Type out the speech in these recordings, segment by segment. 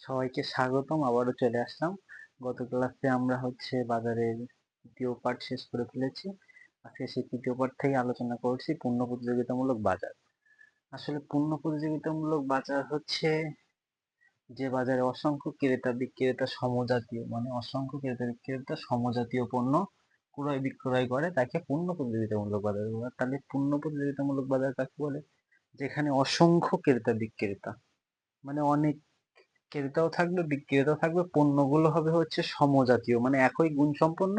সবাইকে স্বাগতম, আবারও চলে আসলাম। গত ক্লাসে আমরা হচ্ছে বাজারের দ্বিতীয় পার্ট শেষ করে ফেলেছি। আজকে সেই তৃতীয় পার্ট থেকে আলোচনা করছি পূর্ণ প্রতিযোগিতামূলক বাজার। আসলে পূর্ণ প্রতিযোগিতামূলক বাজার হচ্ছে যে বাজারে অসংখ্য ক্রেতা বিক্রেতা সমজাতীয় মানে অসংখ্য ক্রেতা বিক্রেতা সমজাতীয় পণ্য ক্রয় বিক্রয় করে তাকে পূর্ণ প্রতিযোগিতামূলক বাজার বলে। তাহলে পূর্ণ প্রতিযোগিতামূলক বাজার কাকে বলে? যেখানে অসংখ্য ক্রেতা বিক্রেতা মানে অনেক ক্রেতাও থাকবে, বিক্রেতাও থাকবে, পণ্যগুলো হবে হচ্ছে সমজাতীয় মানে একই গুণসম্পন্ন।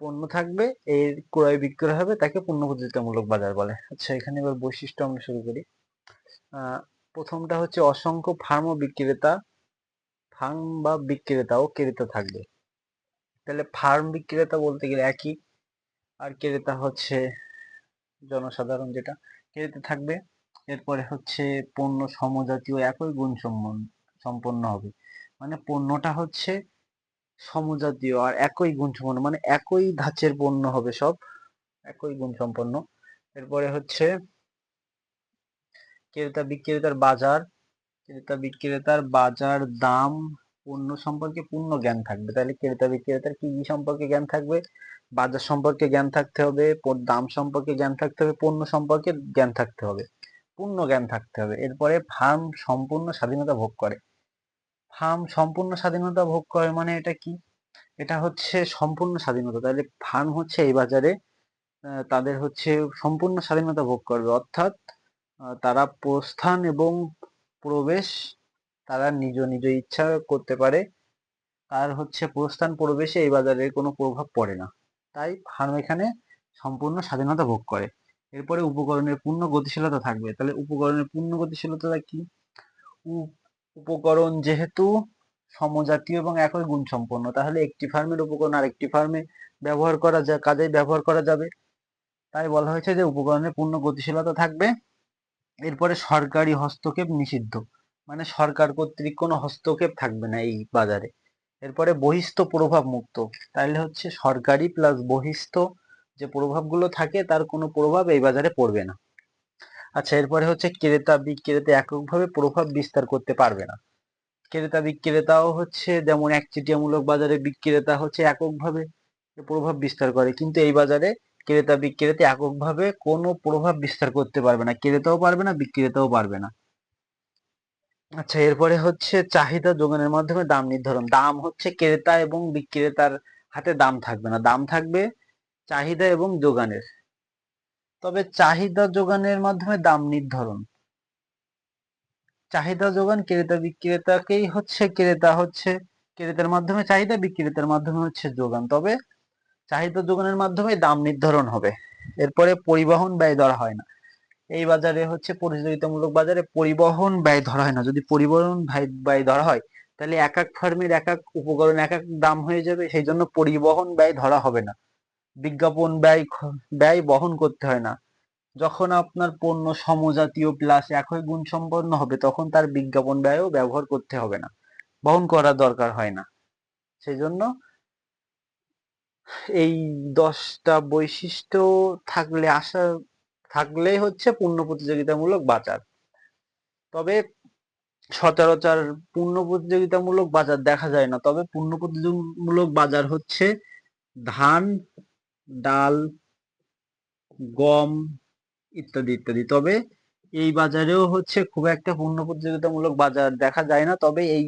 পণ্য থাকবে, এর ক্রয় বিক্রয় হবে, তাকে পণ্য প্রতিযোগিতামূলক বাজার বলে। আচ্ছা এখানে এবার বৈশিষ্ট্য আমরা শুরু করি। প্রথমটা হচ্ছে অসংখ্য ফার্ম ও বিক্রেতা, ফার্ম বা বিক্রেতা ও ক্রেতা থাকবে। তাহলে ফার্ম বিক্রেতা বলতে গেলে একই, আর ক্রেতা হচ্ছে জনসাধারণ যেটা, ক্রেতা থাকবে এরপরে হচ্ছে পণ্য সমজাতীয় একই গুণ সম্পন্ন হবে। মানে পণ্যটা হচ্ছে সমজাতীয় আর একই গুণ সম্পন্ন মানে একই ধাঁচের পণ্য হবে সব, একই গুণ সম্পন্ন। এরপরে হচ্ছে ক্রেতা বিক্রেতার বাজার, ক্রেতা বিক্রেতার বাজার দাম, পণ্য সম্পর্কে পূর্ণ জ্ঞান থাকবে। তাহলে ক্রেতা বিক্রেতার কি কি সম্পর্কে জ্ঞান থাকবে? বাজার সম্পর্কে জ্ঞান থাকতে হবে দাম সম্পর্কে জ্ঞান থাকতে হবে, পণ্য সম্পর্কে জ্ঞান থাকতে হবে। পূর্ণ জ্ঞান থাকতে হবে। এরপরে ফার্ম সম্পূর্ণ স্বাধীনতা ভোগ করে। ফার্ম সম্পূর্ণ স্বাধীনতা ভোগ করে মানে এটা কি? এটা হচ্ছে সম্পূর্ণ স্বাধীনতা। তাহলে ফার্ম হচ্ছে এই বাজারে তাদের হচ্ছে সম্পূর্ণ স্বাধীনতা ভোগ করবে। অর্থাৎ তারা প্রস্থান এবং প্রবেশ তারা নিজ নিজ ইচ্ছা করতে পারে। তার হচ্ছে প্রস্থান প্রবেশে এই বাজারে কোনো প্রভাব পড়ে না। তাই ফার্ম এখানে সম্পূর্ণ স্বাধীনতা ভোগ করে। এরপরে উপকরণের পূর্ণ গতিশীলতা থাকবে। তাহলে উপকরণের পূর্ণ গতিশীলতা কি? উপ- উপকরণ যেহেতু সমজাতীয় এবং একই গুণ সম্পন্ন তাহলে একটি ফার্মের উপকরণ আরেকটি ফার্মে ব্যবহার করা যা, কাজে ব্যবহার করা যাবে। তাই বলা হয়েছে যে উপকরণের পূর্ণ গতিশীলতা থাকবে। এরপরে সরকারি হস্তক্ষেপ নিষিদ্ধ মানে সরকার কর্তৃক কোনো হস্তক্ষেপ থাকবে না এই বাজারে। এরপরে বহিস্থ প্রভাব মুক্ত তাহলে হচ্ছে সরকারি প্লাস বহিস্থ যে প্রভাবগুলো থাকে তার কোনো প্রভাব এই বাজারে পড়বে না। আচ্ছা এরপরে হচ্ছে ক্রেতা বিক্রেতা এককভাবে প্রভাব বিস্তার করতে পারবে না। ক্রেতা বিক্রেতাও হচ্ছে যেমন একচেটিয়ামূলক বাজারে বিক্রেতা হচ্ছে এককভাবে প্রভাব বিস্তার করে, কিন্তু এই বাজারে ক্রেতা বিক্রেতা এককভাবে কোনো প্রভাব বিস্তার করতে পারবে না, ক্রেতাও পারবে না, বিক্রেতাও পারবে না। আচ্ছা এরপরে হচ্ছে চাহিদা যোগানের মাধ্যমে দাম নির্ধারণ। দাম হচ্ছে ক্রেতা এবং বিক্রেতার হাতে দাম থাকবে না। দাম থাকবে চাহিদা এবং যোগানের। তবে চাহিদা যোগানের মাধ্যমে দাম নির্ধারণ। চাহিদা যোগান ক্রেতা বিক্রেতাকেই হচ্ছে, ক্রেতা হচ্ছে, ক্রেতার মাধ্যমে, চাহিদা বিক্রেতার মাধ্যমে হচ্ছে যোগান। তবে চাহিদা যোগানের মাধ্যমে দাম নির্ধারণ হবে। এরপরে পরিবহন ব্যয় ধরা হয় না। এই বাজারে হচ্ছে প্রতিযোগিতামূলক বাজারে পরিবহন ব্যয় ধরা হয় না। যদি পরিবহন ব্যয়- ধরা হয়, তাহলে এক এক ফার্মের এক এক উপকরণ, এক এক দাম হয়ে যাবে। সেই জন্য পরিবহন ব্যয় ধরা হবে না। বিজ্ঞাপন ব্যয় ব্যয় বহন করতে হয় না। যখন আপনার পণ্য সমজাতীয় প্লাস একই গুণ সম্পন্ন হবে, তখন তার বিজ্ঞাপন ব্যয়ও ব্যবহার করতে হবে না। বহন করার দরকার হয় না। সেই জন্য এই দশটা বৈশিষ্ট্য থাকলে আসা থাকলেই হচ্ছে পূর্ণ প্রতিযোগিতামূলক বাজার। তবে সচরাচর পূর্ণ প্রতিযোগিতামূলক বাজার দেখা যায় না। তবে পূর্ণ প্রতিযোগিতামূলক বাজার হচ্ছে ধান ডাল, গম ইত্যাদি ইত্যাদি। তবে এই বাজারেও হচ্ছে খুব একটা পূর্ণ প্রতিযোগিতামূলক বাজার দেখা যায় না। তবে এই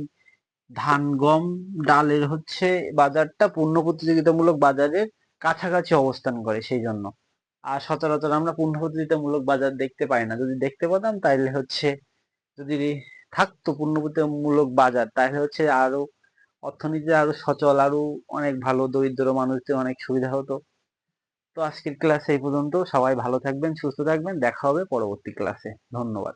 ধান, গম, ডালের হচ্ছে বাজারটা পূর্ণ প্রতিযোগিতামূলক বাজারের কাছাকাছি অবস্থান করে সেই জন্য। আর সচরাচর আমরা পূর্ণ প্রতিযোগিতামূলক বাজার দেখতে পাই না। যদি দেখতে পেতাম তাহলে হচ্ছে যদি থাকতো পূর্ণ প্রতিযোগিতামূলক বাজার তাহলে হচ্ছে আরও অর্থনীতি আরও সচল, আরও অনেক ভালো, দরিদ্র মানুষদের অনেক সুবিধা হতো। তো আজকের ক্লাস এই পর্যন্ত। সবাই ভালো থাকবেন, সুস্থ থাকবেন। দেখা হবে পরবর্তী ক্লাসে ধন্যবাদ।